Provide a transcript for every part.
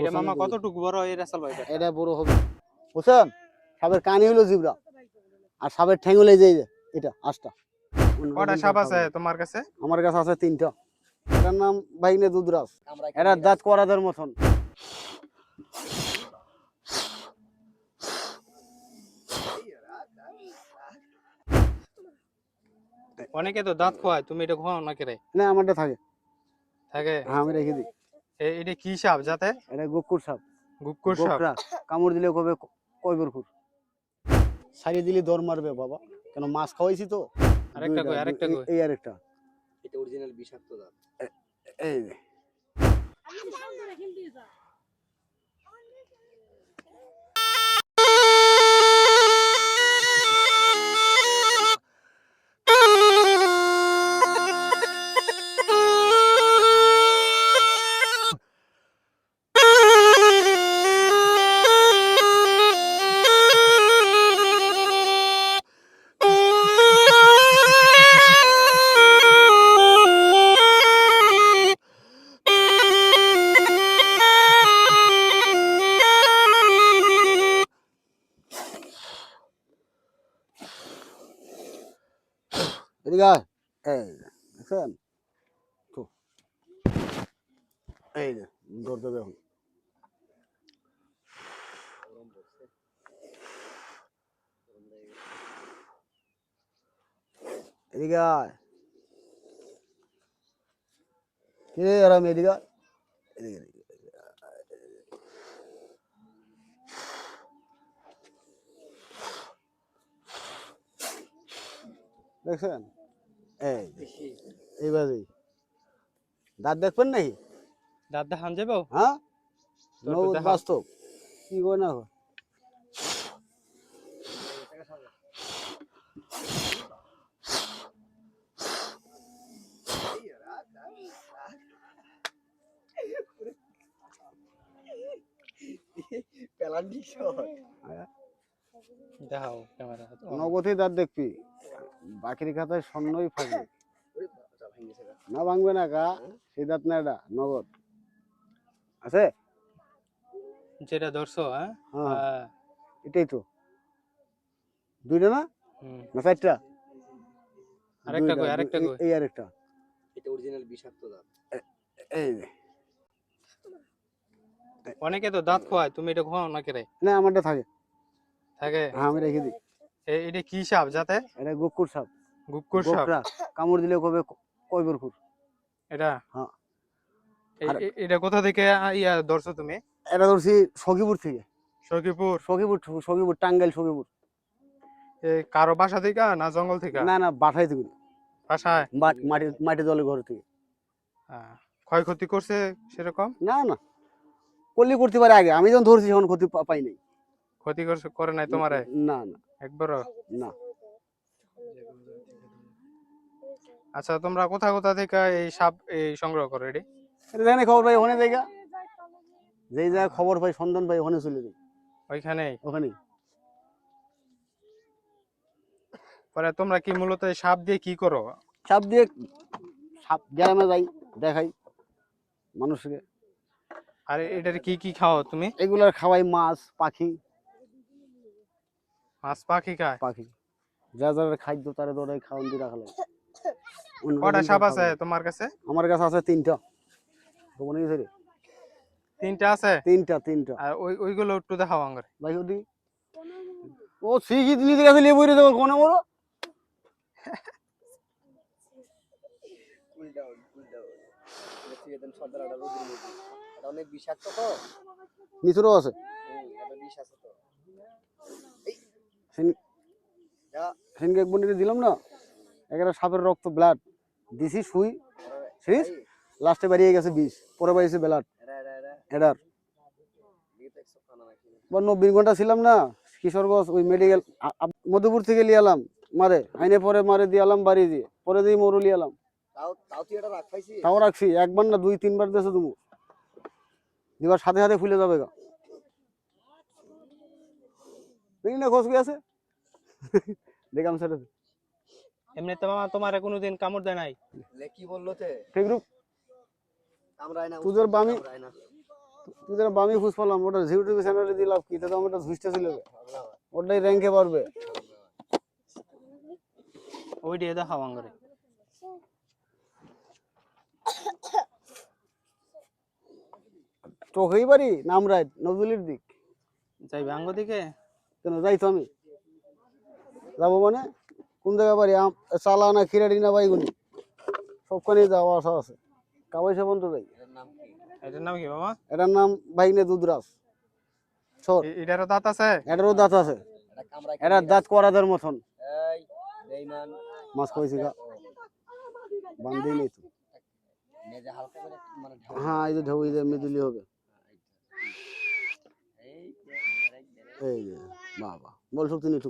এটা মামা কতটুকু বড় এই রাসাল ভাই এটা বড় হবে। বুঝছেন? সাপের কানি হলো জিবরা। আর সাপের ঠ্যাং হলো যে এটা আটটা অন্য কটা সাপ আছে তোমার কাছে? আমার কাছে আছে তিনটা। এটার নাম বাইনে দুধরাজ। এরা দাঁত করাদের মতন। অনেকে তো দাঁত খোয়ায় তুমি এটা খোয়াও না কেরে না আমারটা থাকে। থাকে? হ্যাঁ আমি রেখে দিই। এটা কি সাপ যাতে? এটা গুকুর সাপ। গুকুর সাপ? কামড় দিলে কবে কয় বরকুর সারিয়ে দিলে দর মারবে বাবা। কেন মাছ খাওয়াইছি তো? আরেকটা কই আরেকটা এই- কই? এই আরেকটা। এটা অরিজিনাল বিষাক্ত দাঁত এই এদিকে আয়। এই দেখছেন তো এই যে দৌড় দেবে এখন এদিকে আয় কিরে আরাম। এদিকে এদিকে। দেখছেন এই এইভাবেই দাঁত দেখবেন নাকি? দাঁত দেখান যাব হ্যাঁ? তো বাস্তব। কি করে না গো? পেলান্ডি শট দেখাও ক্যামেরা নগদই দাঁত দেখবি। বাকির খাতায় স্বর্ণই। না ভাঙবে না গা সেই দাঁত না এটা নগদ। আছে? যেটা ধরছো হ্যাঁ? হ্যাঁ। হ্যাঁ। এটাই তো। দুইটা না? না চারটা? আরেকটা কই, আরেকটা কই। এই আরেকটা। এটা অরিজিনাল বিষাক্ত দাঁত। এই অনেকে তো দাঁত খোয়ায় তুমি এটা খোয়াও না কেরে না আমারটা থাকে। থাকে? হ্যাঁ আমি রেখে দিই। এটা কি সাপ যাতে? এটা গোকুর সাপ। গুক্কুর সাপ? গোকরা কামড় দিলে কবে কয়বরকুর এটা? হ্যাঁ। এটা কোথা থেকে ইয়া ধরছো তুমি? এটা ধরছি সখীপুর থেকে। সখীপুর? সখীপুর সখীপুর টাঙ্গাইল সখীপুর। কারও বাসা থেকে না জঙ্গল থেকে? না না বাঠাই থেকে। বাসায়? মাটি মাটি দলে ঘর থেকে। ক্ষয়ক্ষতি করছে সেরকম? না না। করলে করতে পারে আগে। আমি যখন ধরছি তখন ক্ষতি পাই নাই। ক্ষতি করে নাই তোমারে? না না একবারও? না। আচ্ছা তোমরা কোথা কোথা থেকে এই সাপ এই সংগ্রহ করো এটি? দেখেন খবর পাই ওখানে জায়গা যেই জায়গায় খবর পাই সন্ধান পাই ওখানে চলে যাই। ওইখানেই? ওখানেই। পরে তোমরা কি মূলত এই সাপ দিয়ে কি করো? সাপ দিয়ে সাপ গ্রামে যাই দেখাই মানুষকে। আর এটার কি কি খাও তুমি? এগুলার খাওয়াই মাছ পাখি। মাছ পাখি খায়। পাখি। যা যার খাদ্য তারা দৌড়াই খাওয়ান দিয়ে রাখা লাগে কটা সাপ আছে তোমার কাছে? আমার কাছে আছে তিনটা। গোপনে গেছে রে। তিনটা আছে? তিনটা তিনটা। আর ওই ওইগুলো একটু দেখাও আঙ্গারে ভাই ওদি। ও শিখি নিজের কাছে নিয়ে বইরে দেবো কোনে বলো? কুল ডাউন কুল ডাউন এটা থেকে দেন রোদের মধ্যে এটা অনেক বিষাক্ত তো নিচুরও আছে। এটা বিষ আছে তো। সেনকে এক বন্ডিকে দিলাম না? এখানে সাপের রক্ত ব্লাড দিছি সুই সিরিজ লাস্টে বেরিয়ে গেছে বিষ। পরে বেরিয়েছে ব্লাড। বা নব্বই ঘণ্টা ছিলাম না? কিশোরগঞ্জ ওই মেডিকেল মধুপুর থেকে লিয়ে আলাম মারে। আইনে পরে মারে দিয়ে আলাম বাড়ি দিয়ে। পরে দিয়ে মরু লিয়ে আলাম তাও রাখছি। একবার না দুই তিনবার দেশে তুমি দিবার সাথে সাথে ফুলে যাবে গা। না খোঁজ আছে? দেখাম সেটা এমনি তো মামা তোমার কোনোদিন কামড় দেয় নাই। কি বলল তে? ঠিক রূপ কামড়ায় তোদের বামি- বামি পালাম ওটা ইউটিউব চ্যানেলে দিলাম কি তো আমার ঝুঁসটা ছিল। ওটাই র্যাঙ্কে পারবে ওই দিয়ে দেখাও আঙ্গরে। তোকেই পারি নাম রায় নজরুলের দিক। যাইবে আঙ্গ দিকে? কেন যাই তো আমি? যাব মানে? কোন জায়গায় পারি আম চালা না খিরাড়ি না বাইগুনি? সবখানে যাওয়া আসা আছে। কাবাইসা পর্যন্ত যাই। এটার নাম কি? এটার নাম কি বাবা? এটার নাম বাইনে দুধরাজ। ছোট এটারও দাঁত আছে? এটারও দাঁত আছে। এটার দাঁত করাদের মতন। মাছ খাইছি গা। বান্ধেই নেই তো। নেজে হালকা করে একটু মানে হ্যাঁ এই যে ঢেউ এই যে মিদিলি হবে। এই এই যে। বাবা বল শক্তি হয়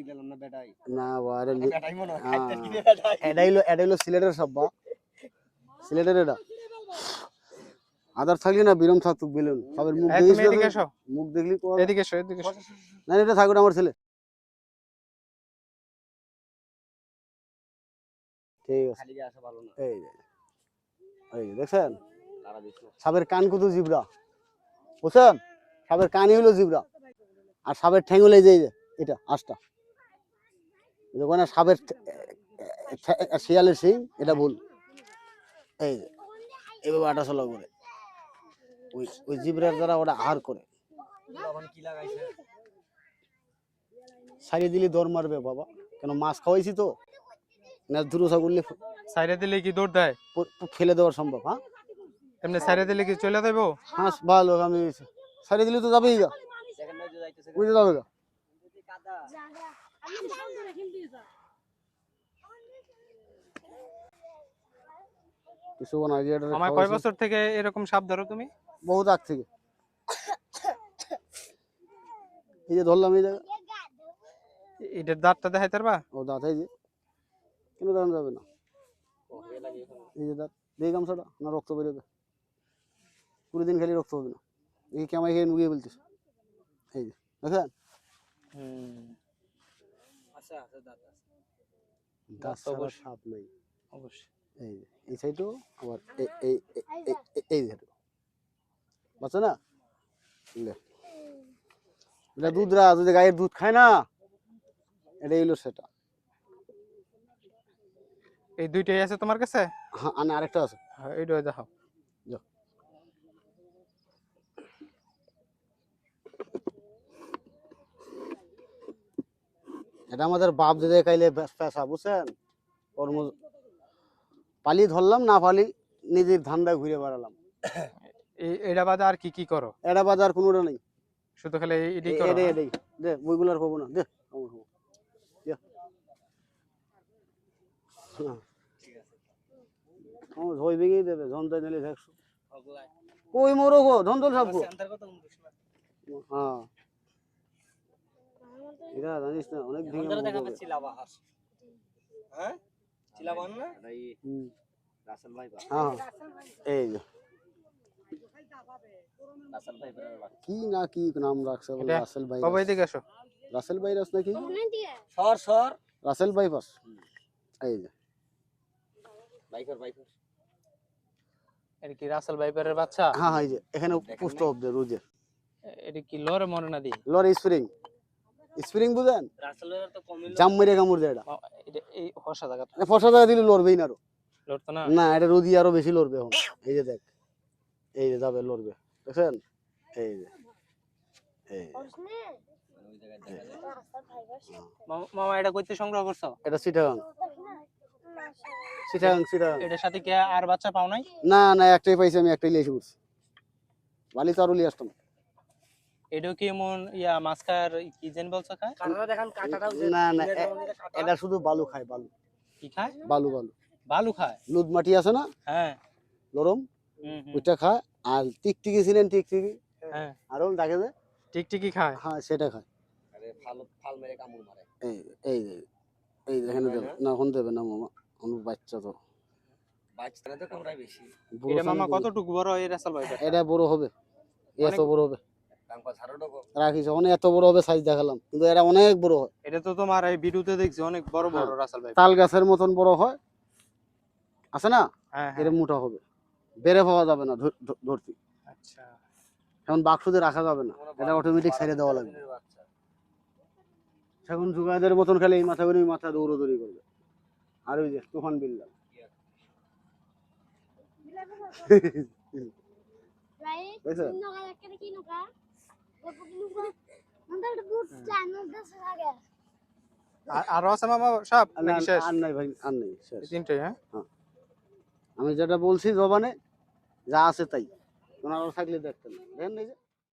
দিলাম না বেটাই না বা এটা লি- বেটাই হয় হ্যাঁ। খাইতে কি বেটাই। এটা হইল এটা হইল সিলেটের সব বা সিলেটের এটা। আদার থাকলে না বিরম বিলুন। সবের মুখ তুই? মুখ দেখলি কোয়া এদিকে এসো এদিকে না এটা থাকুক আমার ছেলে। ঠিক আছে। খালি গিয়ে আসা ভালো না। এই এই দেখছেন? সাপের কান কত জিবরা। বুঝছেন? সাপের কানই হলো জিবরা আর সাপের ঠ্যাং হলো যে এটা আঁশটা ওখানে সাপের শিয়ালের সিং এটা ভুল। এই যে এইভাবে আটা চলা করে ওই ওই জিবরার দ্বারা ওটা আহার করে। সারিয়ে দিলে দর মারবে বাবা। কেন মাছ খাওয়াইছি তো? না দুরুসা করলে সাইডে দিলে কি দৌড় দেয়? ফেলে দেওয়ার সম্ভব হ্যাঁ? এমনি সাইডে দিলে কি চলে দেবো হাঁস ভালো আমি সারিয়ে দিলে তো যাবেই গা। সেকেন্ড যে যাইতেছে বুঝতে যাবে গা। কাদা কিছু না এটা আমার কয় বছর থেকে এরকম সাপ ধরো তুমি? বহুত আগ থেকে। এই যে ধরলাম এই জায়গা। এ- এটার দাঁতটা পারবা? ও দাঁত এই যে। কেন দাঁড়ানো যাবে না। ও এ লাগিয়ে ফেলো। এই যে দাঁত। দিয়ে গামছাটা না রক্ত বেরোবে। কুড়ি দিন খেলে রক্ত হবে না। এই কেমাই খেয়ে নুয়ে বলছিস এই যে দেখেন। আচ্ছা আচ্ছা দাঁত। সাপ নেই। অবশ্যই। এই যে এই সাইডও আবার এই এই সাইডও। না। এটা যদি গায়ের দুধ খায় না এটাই হলো সেটা। এই দুইটাই আছে তোমার কাছে? হ্যাঁ আর আরেকটা আছে। হ্যাঁ এইটা দেখাও। এটা আমাদের বাপ দিদে খাইলে পেশা বুঝছেন? কর্ম পালি ধরলাম না পালি নিজের ধান্দা ঘুরে বেড়ালাম। এই এটা বাদে আর কি কি করো? এটা বাজার কোনোটা নেই। শুধু খালি এটাই করো এটাই হ্যাঁ? এটাই। দে বইগুলো আর কবো না দে আমার হব। হ্যাঁ। আমার ভয় ভেঙেই দেবে ঝন্তাই নিলে কই মোরো গো বলিস না। হ্যাঁ। এটা জানিস না অনেক ভেঙে আমাদের দেখা মরবে। যাচ্ছে চিলাবা হাস হ্যাঁ? চিলাবান না? হুম, রাসেল ভাই বা হ্যাঁ এই যে। রাসেল ভাই বেরার বাড়ি কি না কি নাম রাখছে বলে রাসেল বাবা ভাই আসো? রাসেল নাকি? সর সর। রাসেল বাইপাস এই যে। বাইকর বাইকর। এটা কি রাসেল ভাইপারের বাচ্চা? হ্যাঁ হ্যাঁ এই যে এখানে পুষ্ট? অব্দে রোজে এটা কি লরে মরে না দি লর স্প্রিং। স্প্রিং বুঝেন? জাম মেরে কামড় দেয় এটা। এটা এই ফসা জায়গা দিলে লড়বেই না আরও। না? না এটা রোদি আরও বেশি লড়বে এখন। এই যে দেখ এই যে যাবে লড়বে। দেখছেন? এই যে এই মামা- এটা কইতে সংগ্রহ করছ? এটা চিটাগাং চিটাগাং চিটাগাং এটার সাথে কি আর বাচ্চা পাও নাই? না না একটাই পাইছি আমি একটাই লিয়ে এসে করছি। বালি তো আরও লিয়ে আসতাম। এটাও কি এমন ইয়া মাছ খায় কি যেন বলছো খায়? কাটাটা দেখান কাটাটাও না না এটা শুধু বালু খায় বালু। কি খায়? বালু বালু। বালু খায়? লুদ মাটি আছে না? হ্যাঁ। নরম? ওইটা খায়। আর টিকটিকি ছিলেন টিকটিকি? হ্যাঁ। আরও দেখে যে? টিকটিকি খায়? হ্যাঁ সেটা খায়। আরে ফাল ফাল মেরে কামড় মারে। এই এই যে, এই এখানে দেবে না এখন দেবে না মামা। আমার বাচ্চা তো। বাচ্চারা তো কামড়ায় বেশি। এটা মামা কতটুকু বড় এই রাসেল ভাইপার এটা বড় হবে। এত বড় হবে। রাখিস অনেক এত বড় হবে সাইজ দেখালাম কিন্তু এটা অনেক বড় হয়। এটা তো তোমার এই ভিডিওতে দেখছি অনেক বড় বড় হ্যাঁ। তাল গাছের মতন বড় হয়। আছে না? হ্যাঁ হ্যাঁ। মোটা হবে। বেড়ে পাওয়া যাবে না ধরতি। আচ্ছা। এখন বাক্সতে রাখা যাবে না। এটা অটোমেটিক ছেড়ে দেওয়া লাগবে। এখন মতন খেলে এই মাথা করে ওই মাথা দৌড়দৌড়ি করবে। আর ওই যে তুফান বিল্লা? বুঝছ আর আছে মামা সব আর নাকি শেষ? আর নাই ভাই আর নেই শেষ। এই তিনটাই হ্যাঁ? আমি যেটা বলছি জবানে যা আছে তাই। ওনারা থাকলে দেখতেন দেখেন এই যে।